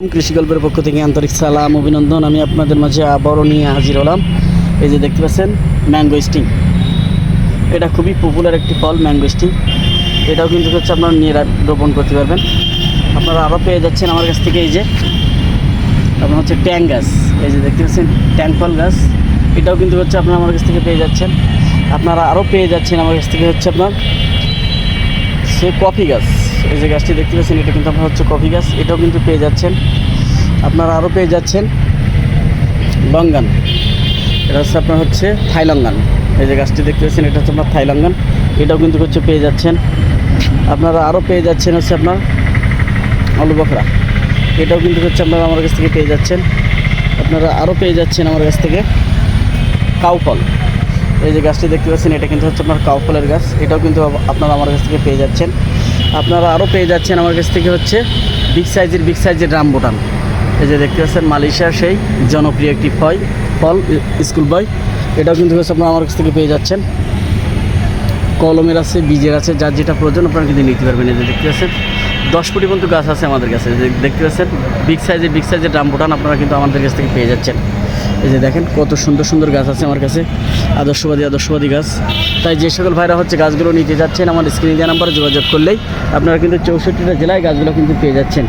কৃষি গল্পের পক্ষ থেকে আন্তরিক সালাম, অভিনন্দন। আমি আপনাদের মাঝে আবারও নিয়ে হাজির হলাম। এই যে দেখতে পাচ্ছেন, ম্যাঙ্গো স্টিং। এটা খুবই পপুলার একটি ফল, ম্যাঙ্গো স্টিং। এটাও কিন্তু হচ্ছে আপনারা নিয়ে রোপণ করতে পারবেন। আপনারা আরও পেয়ে যাচ্ছেন আমার কাছ থেকে এই যে, আপনার হচ্ছে ট্যাং গাছ। এই যে দেখতে পাচ্ছেন, ট্যাং ফল গাছ। এটাও কিন্তু হচ্ছে আপনারা আমার কাছ থেকে পেয়ে যাচ্ছেন। আপনারা আরও পেয়ে যাচ্ছেন আমার কাছ থেকে হচ্ছে আপনার, সে কফি গাছ। এই যে গাছটি দেখতে পাচ্ছেন, এটা কিন্তু আপনার হচ্ছে কফি গাছ, এটাও কিন্তু পেয়ে যাচ্ছেন। আপনারা আরও পেয়ে যাচ্ছেন লঙ্গান। এটা হচ্ছে আপনার হচ্ছে থাইলঙ্গান। এই যে গাছটি দেখতে পাচ্ছেন, এটা হচ্ছে আপনার থাইলঙ্গান। এটাও কিন্তু হচ্ছে পেয়ে যাচ্ছেন। আপনারা আরও পেয়ে যাচ্ছেন হচ্ছে আপনার আলু বখরা। এটাও কিন্তু হচ্ছে আপনারা আমার কাছ থেকে পেয়ে যাচ্ছেন। আপনারা আরও পেয়ে যাচ্ছেন আমার কাছ থেকে কাউ ফল। এই যে গাছটি দেখতে পাচ্ছেন, এটা কিন্তু হচ্ছে আপনার কাউ ফলের গাছ। এটাও কিন্তু আপনারা আমার কাছ থেকে পেয়ে যাচ্ছেন। আপনারা আরও পেয়ে যাচ্ছেন আমার কাছ থেকে হচ্ছে বিগ সাইজের বিগ সাইজের রামবুটান এই যে দেখতে পাচ্ছেন, মালয়েশিয়ার সেই জনপ্রিয় একটি ফল ফল স্কুল বয় এটাও কিন্তু হচ্ছে আপনারা আমার কাছ থেকে পেয়ে যাচ্ছেন। কলমের আছে, বীজের আছে, যার যেটা প্রয়োজন আপনারা কিন্তু নিতে পারবেন। এই যে দেখতে পাচ্ছেন, দশ কোটি পর্যন্ত গাছ আছে আমাদের কাছে। দেখতে পাচ্ছেন বিগ সাইজের বিগ সাইজের রামবুটান আপনারা কিন্তু আমাদের কাছ থেকে পেয়ে যাচ্ছেন। এই যে দেখেন, কত সুন্দর সুন্দর গাছ আছে আমার কাছে। আদর্শবাদী আদর্শবাদী গাছ। তাই যে সকল ভাইরা হচ্ছে গাছগুলো নিতে যাচ্ছেন আমার স্ক্রিনে দেওয়া নাম্বারে যোগাযোগ করলেই আপনারা কিন্তু চৌষট্টিটা জেলায় গাছগুলো কিন্তু পেয়ে যাচ্ছেন।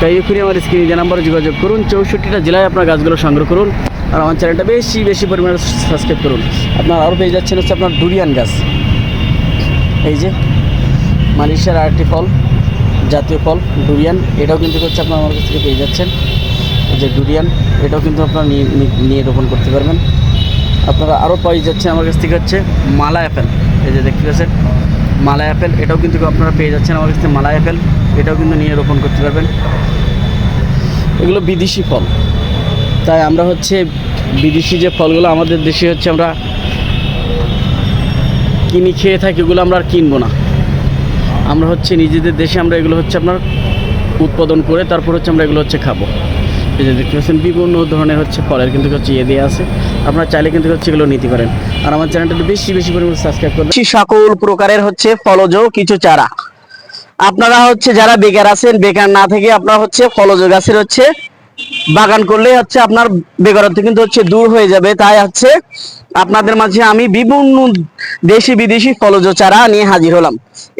তাই এক্ষুনি আমার স্ক্রিনে দেওয়া নাম্বারে যোগাযোগ করুন, চৌষট্টিটা জেলায় আপনার গাছগুলো সংগ্রহ করুন আর আমার চ্যানেলটা বেশি বেশি পরিমাণে সাবস্ক্রাইব করুন। আপনার আরও পেয়ে যাচ্ছেন হচ্ছে আপনার ডুরিয়ান গাছ। এই যে মালয়েশিয়ার আরেকটি ফল, জাতীয় ফল, ডুরিয়ান, এটাও কিন্তু হচ্ছে আপনার আমার কাছ থেকে পেয়ে যাচ্ছেন। যে ডুরিয়ান, এটাও কিন্তু আপনারা নিয়ে, নিয়ে- রোপণ করতে পারবেন। আপনারা আরও পেয়ে যাচ্ছেন আমার কাছ থেকে হচ্ছে মালা অ্যাপেল এই যে দেখতে পাচ্ছেন, মালা অ্যাপেল এটাও কিন্তু আপনারা পেয়ে যাচ্ছেন আমার কাছ থেকে মালা অ্যাপেল এটাও কিন্তু নিয়ে রোপণ করতে পারবেন। এগুলো বিদেশি ফল। তাই আমরা হচ্ছে বিদেশি যে ফলগুলো আমাদের দেশে হচ্ছে আমরা কিনি খেয়ে থাকি, এগুলো আমরা আর কিনবো না। আমরা হচ্ছে নিজেদের দেশে আমরা এগুলো হচ্ছে আপনার উৎপাদন করে তারপর হচ্ছে আমরা এগুলো হচ্ছে খাব। এই দেখতে পাচ্ছেন বিভিন্ন ধরনের হচ্ছে ফলের কিন্তু হচ্ছে ইয়ে দেওয়া আছে, আপনারা চাইলে কিন্তু হচ্ছে এগুলো নিতে পারেন। আর আমার চ্যানেলটা বেশি বেশি পরিমাণে সাবস্ক্রাইব করবেন। সকল প্রকারের হচ্ছে ফলজ, কিছু চারা। আপনারা হচ্ছে যারা বেকার আছেন, বেকার না থেকে আপনারা হচ্ছে ফলজ গাছের হচ্ছে বাগান করলে হচ্ছে আপনার বেকারত্ব কিন্তু হচ্ছে দূর হয়ে যাবে। তাই হচ্ছে আপনাদের মাঝে আমি বিভিন্ন দেশি বিদেশি ফলজ চারা নিয়ে হাজির হলাম।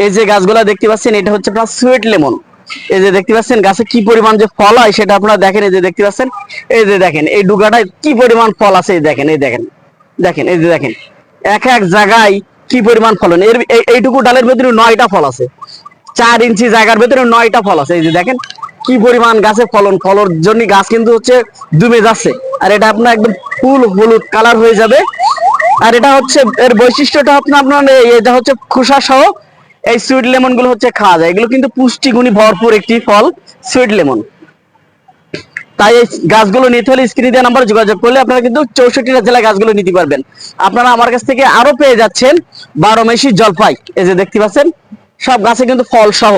এই যে গাছগুলা দেখতে পাচ্ছেন, এটা হচ্ছে আপনার সুইট লেমন এই যে দেখতে পাচ্ছেন, গাছে কি পরিমাণ যে ফল হয় সেটা আপনারা দেখেন, এই যে দেখতে পাচ্ছেন, এই যে দেখেন, এই ডুগাটায় কি পরিমাণ ফল আছে, এই দেখেন এই দেখেন দেখেন, এই যে দেখেন, এক এক জায়গায় কি পরিমাণ ফলন এর এইটুকু ডালের ভেতরে নয়টা ফল আছে। চার ইঞ্চি জায়গার ভেতরে নয়টা ফল আছে, এই যে দেখেন, কি পরিমাণ গাছে ফলন, ফলর জন্য গাছ কিন্তু হচ্ছে দুমে যাচ্ছে। আর এটা আপনার একদম ফুল হলুদ কালার হয়ে যাবে। আর এটা হচ্ছে, এর বৈশিষ্ট্যটা আপনার আপনার এটা হচ্ছে খোসা সহ এই সুইট লেমনগুলো হচ্ছে খাওয়া যায়। এগুলো কিন্তু পুষ্টিগুণী ভরপুর একটি ফল, সুইট লেমন। তাই এই গাছগুলো নিতে হলে স্ক্রিনে দেওয়া নাম্বার যোগাযোগ করলে আপনারা কিন্তু চৌষট্টিটা জেলায় গাছগুলো নিতে পারবেন। আপনারা আমার কাছ থেকে আরও পেয়ে যাচ্ছেন বারো মেশি জলপাই। এই যে দেখতে পাচ্ছেন, সব গাছে কিন্তু ফল সহ।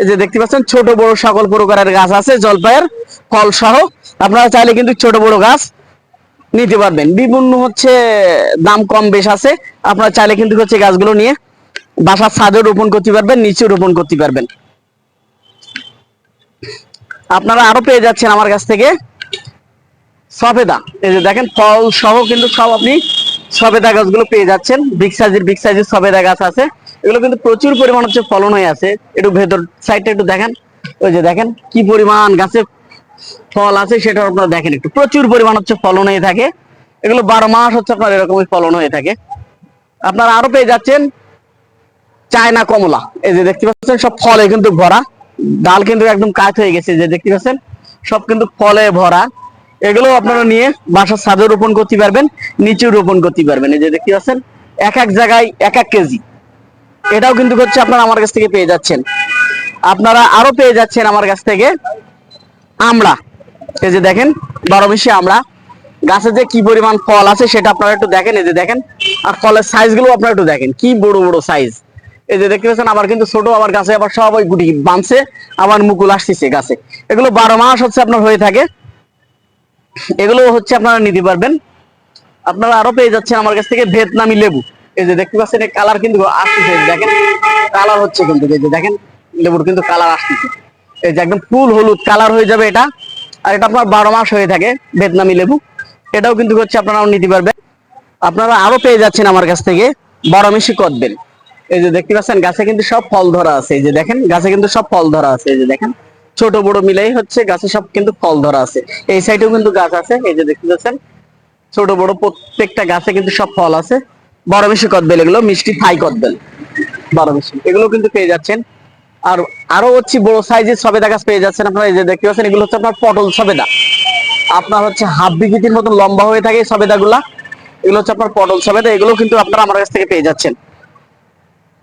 এই যে দেখতে পাচ্ছেন, ছোট বড় সকল প্রকারের গাছ আছে, জলপাইয়ের ফল সহ। আপনারা চাইলে কিন্তু ছোট বড় গাছ নিতে পারবেন। বিভিন্ন হচ্ছে দাম কম বেশ আছে। আপনারা চাইলে কিন্তু হচ্ছে গাছগুলো নিয়ে বাসার ছাদে রোপণ করতে পারবেন, নিচে রোপণ করতে পারবেন। আপনারা আরও পেয়ে যাচ্ছেন আমার কাছ থেকে সফেদা। এই যে দেখেন, ফল সহ কিন্তু সব আপনি সফেদা গাছগুলো পেয়ে যাচ্ছেন। বিগ সাইজের বিগ সাইজের সফেদা গাছ আছে। এগুলো কিন্তু প্রচুর পরিমাণ হচ্ছে ফলন হয়ে আছে। একটু ভেতর সাইডটা একটু দেখেন। ওই যে দেখেন, কি পরিমাণ গাছে ফল আছে সেটা আপনারা দেখেন একটু। প্রচুর পরিমাণ হচ্ছে ফলন হয়ে থাকে। এগুলো বারো মাস হচ্ছে আপনার এরকমই ফলন হয়ে থাকে। আপনারা আরও পেয়ে যাচ্ছেন চায়না কমলা। এই যে দেখতে পাচ্ছেন, সব ফলে কিন্তু ভরা। ডাল কিন্তু একদম কাজ হয়ে গেছে যে দেখতে পাচ্ছেন, সব কিন্তু ফলে ভরা। এগুলো আপনারা নিয়ে বাসার ছাদে রোপণ করতে পারবেন, নিচে রোপণ করতে পারবেন। এই যে দেখতে পাচ্ছেন, এক এক জায়গায় এক এক কেজি। এটাও কিন্তু হচ্ছে আপনারা আমার কাছ থেকে পেয়ে যাচ্ছেন। আপনারা আরও পেয়ে যাচ্ছেন আমার কাছ থেকে আমড়া। এই যে দেখেন বারো মিশি আমড়া। গাছে যে কি পরিমাণ ফল আছে সেটা আপনারা একটু দেখেন, এই যে দেখেন। আর ফলের সাইজগুলো আপনারা একটু দেখেন, কি বড় বড় সাইজ এই যে দেখতে পাচ্ছেন, আবার কিন্তু ছোট, আবার গাছে আবার সব ওই গুটি বানছে আবার মুকুল আসতেছে গাছে। এগুলো বারো মাস হচ্ছে আপনার হয়ে থাকে। এগুলো হচ্ছে আপনারা নিতে পারবেন। আপনারা আরও পেয়ে যাচ্ছেন আমার কাছ থেকে ভিয়েতনামি লেবু। এই যে দেখতে পাচ্ছেন কালার কিন্তু আসতেছে দেখেন কালার হচ্ছে কিন্তু, এই যে দেখেন, লেবুর কিন্তু কালার আসতেছে। এই যে একদম ফুল হলুদ কালার হয়ে যাবে এটা। আর এটা আপনার বারো মাস হয়ে থাকে ভিয়েতনামি লেবু। এটাও কিন্তু হচ্ছে আপনারাও নিতে পারবেন। আপনারা আরও পেয়ে যাচ্ছেন আমার কাছ থেকে বড় মিশি কদবেল। এই যে দেখতে পাচ্ছেন, গাছে কিন্তু সব ফল ধরা আছে। এই যে দেখেন, গাছে কিন্তু সব ফল ধরা আছে। এই যে দেখেন, ছোট বড় মিলেই হচ্ছে গাছে সব কিন্তু ফল ধরা আছে। এই সাইডেও কিন্তু গাছ আছে। এই যে দেখতে পাচ্ছেন, ছোট বড় প্রত্যেকটা গাছে কিন্তু সব ফল আছে। বড় মিশি কদবেল, এগুলো মিষ্টি থাই কদবেল। বড় বেশি, এগুলো কিন্তু পেয়ে যাচ্ছেন। আর আরও হচ্ছে বড় সাইজের সবেদা গাছ পেয়ে যাচ্ছেন আপনারা। এই যে দেখতে পাচ্ছেন, এগুলো হচ্ছে আপনার পটল সবেদা। আপনার হচ্ছে হাফ বিঘিতির মতন লম্বা হয়ে থাকে এই সবেদাগুলা। এগুলো হচ্ছে আপনার পটল সবেদা। এগুলো কিন্তু আপনারা আমার কাছ থেকে পেয়ে যাচ্ছেন।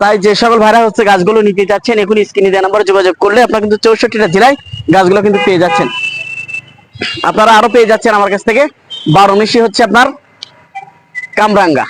তাই যে সকল ভাইরা হচ্ছে গাছগুলো নিতে চাচ্ছেন এখন স্ক্রিনে দেওয়া নম্বরে যোগাযোগ করলে আপনারা কিন্তু চৌষট্টিটা জেলায় গাছগুলো কিন্তু পেয়ে যাচ্ছেন। আপনারা আরও পেয়ে যাচ্ছেন আমার কাছ থেকে। বারো মিশি হচ্ছে আপনার কামরাঙ্গা।